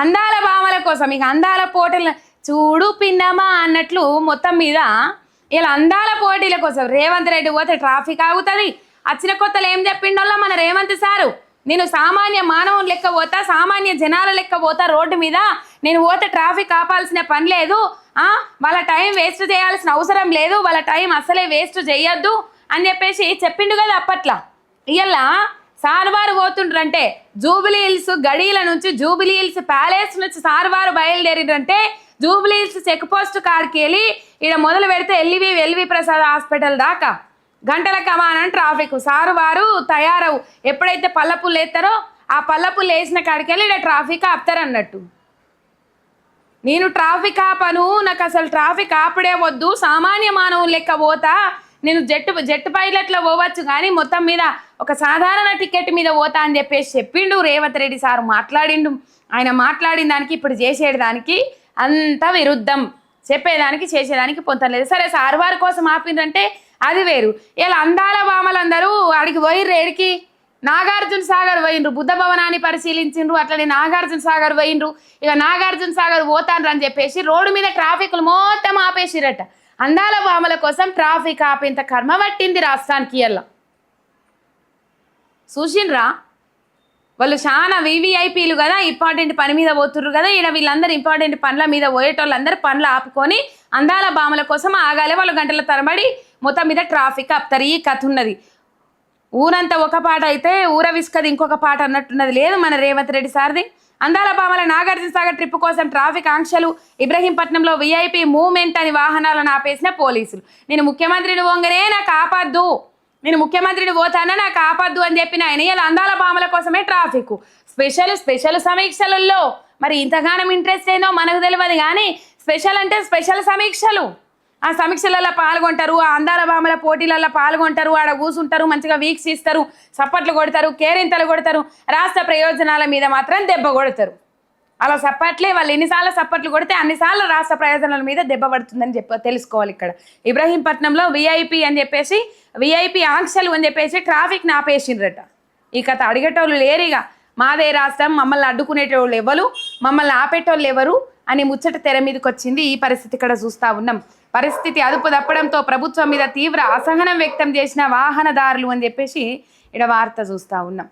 అందాల భామల కోసం ఇక అందాల పోటీల చూడు పిన్నమా అన్నట్లు మొత్తం మీద ఇలా అందాల పోటీల కోసం రేవంత్ రెడ్డి పోతే ట్రాఫిక్ ఆగుతుంది. వచ్చిన కొత్తలు ఏం చెప్పిండోళ్ళ మన రేవంత్ సారు? నేను సామాన్య మానవుని లెక్క పోతా సామాన్య జనాల లెక్క పోతా రోడ్డు మీద. నేను పోతే ట్రాఫిక్ ఆపాల్సిన పని లేదు. వాళ్ళ టైం వేస్ట్ చేయాల్సిన అవసరం లేదు. వాళ్ళ టైం అసలే వేస్ట్ చేయొద్దు అని చెప్పేసి చెప్పిండు కదా అప్పట్లో. ఇయ్యాల సార్వారు పోతుండ్రంటే జూబిలీ హిల్స్ గడీల నుంచి జూబిలీ హిల్స్ ప్యాలెస్ నుంచి సార్వారు బయలుదేరిండ్రంటే జూబిలీ హిల్స్ చెక్ పోస్ట్ కాడికి వెళ్ళి ఇక్కడ మొదలు పెడితే ఎల్వి ఎల్వి ప్రసాద్ హాస్పిటల్ దాకా. గంటల కమానం ట్రాఫిక్. సారు వారు తయారవు. ఎప్పుడైతే పల్లపులు వేస్తారో ఆ పల్లపులు వేసిన కాడికి వెళ్ళి ఇక్కడ ట్రాఫిక్ ఆపుతారన్నట్టు నేను ట్రాఫిక్ ఆపను నాకు అసలు ట్రాఫిక్ ఆపడే వద్దు. సామాన్య మానవులు లెక్క పోతా. నేను జెట్ జెట్ పైలట్లో పోవచ్చు కానీ మొత్తం మీద ఒక సాధారణ టికెట్ మీద పోతా అని చెప్పేసి చెప్పిండు రేవంత్ రెడ్డి సార్ మాట్లాడిండు. ఆయన మాట్లాడిన దానికి ఇప్పుడు చేసేదానికి అంత విరుద్ధం. చెప్పేదానికి చేసేదానికి పొందలేదు సరే సార్ వారి కోసం ఆపిండ్రంటే అది వేరు. ఇలా అందాల భామలందరూ అడిగి పోయిర్రు ఏడికి? నాగార్జున సాగర్ పోయిండ్రు బుద్ధ భవనాన్ని పరిశీలించిండ్రు అట్లనే నాగార్జున సాగర్ పోయిండ్రు ఇక నాగార్జున సాగర్ పోతాన్రు అని చెప్పేసి రోడ్డు మీద ట్రాఫిక్లు మొత్తం ఆపేసిరట. అందాల భామల కోసం ట్రాఫిక్ ఆపేంత కర్మ పట్టింది రాష్ట్రానికి ఇలా చూసిండ్రా? వాళ్ళు చాలా వివిఐపీలు కదా ఇంపార్టెంట్ పని మీద పోతుర్రు కదా ఈడ వీళ్ళందరూ ఇంపార్టెంట్ పనుల మీద పోయేటోళ్ళందరూ పనులు ఆపుకొని అందాల భామల కోసం ఆగాలి వాళ్ళు గంటల తరబడి మొత్తం మీద ట్రాఫిక్ ఆపుతారు. ఈ కథ ఉన్నది. ఊరంతా ఒక పాట అయితే ఊర విసుకది ఇంకొక పాట అన్నట్టున్నది. లేదు మన రేవంత్ రెడ్డి సార్ది. అందాల భామల నాగార్జున సాగర్ ట్రిప్ కోసం ట్రాఫిక్ ఆంక్షలు ఇబ్రహీంపట్నంలో వీఐపీ మూవ్మెంట్ అని వాహనాలను ఆపేసిన పోలీసులు. నేను ముఖ్యమంత్రిని వంగనే నాకు ఆపద్దు నేను ముఖ్యమంత్రిని పోతానా? నాకు ఆపద్దు అని చెప్పిన ఆయన ఇలా అందాల బామల కోసమే ట్రాఫిక్. స్పెషల్ స్పెషల్ సమీక్షలలో మరి ఇంతగానం ఇంట్రెస్ట్ ఏందో మనకు తెలియదు కానీ స్పెషల్ అంటే స్పెషల్ సమీక్షలు. ఆ సమీక్షలలో పాల్గొంటారు ఆ అందాల బామల పోటీలలో పాల్గొంటారు ఆడ కూసుంటారు మంచిగా వీక్షిస్తారు చప్పట్లు కొడతారు కేరింతలు కొడతారు రాష్ట్ర ప్రయోజనాల మీద మాత్రం దెబ్బ కొడతారు. అలా సప్పట్లే వాళ్ళు ఎన్నిసార్లు సప్పట్లు కొడితే అన్నిసార్లు రాష్ట్ర ప్రయోజనాల మీద దెబ్బ పడుతుందని చెప్ప తెలుసుకోవాలి ఇక్కడ. ఇబ్రహీంపట్నంలో విఐపి అని చెప్పేసి విఐపి ఆంక్షలు అని చెప్పేసి ట్రాఫిక్ నాపేసిండ్రట ఈ కథ అడిగేటోళ్ళు లేరిగా మాదే రాష్ట్రం మమ్మల్ని అడ్డుకునేటోళ్ళు ఎవరు మమ్మల్ని ఆపేటోళ్ళు ఎవరు అని ముచ్చట తెర మీదకి వచ్చింది ఈ పరిస్థితి ఇక్కడ చూస్తా ఉన్నాం. పరిస్థితి అదుపు తప్పడంతో ప్రభుత్వం మీద తీవ్ర అసహనం వ్యక్తం చేసిన వాహనదారులు అని చెప్పేసి ఇక్కడ వార్త చూస్తా ఉన్నాం.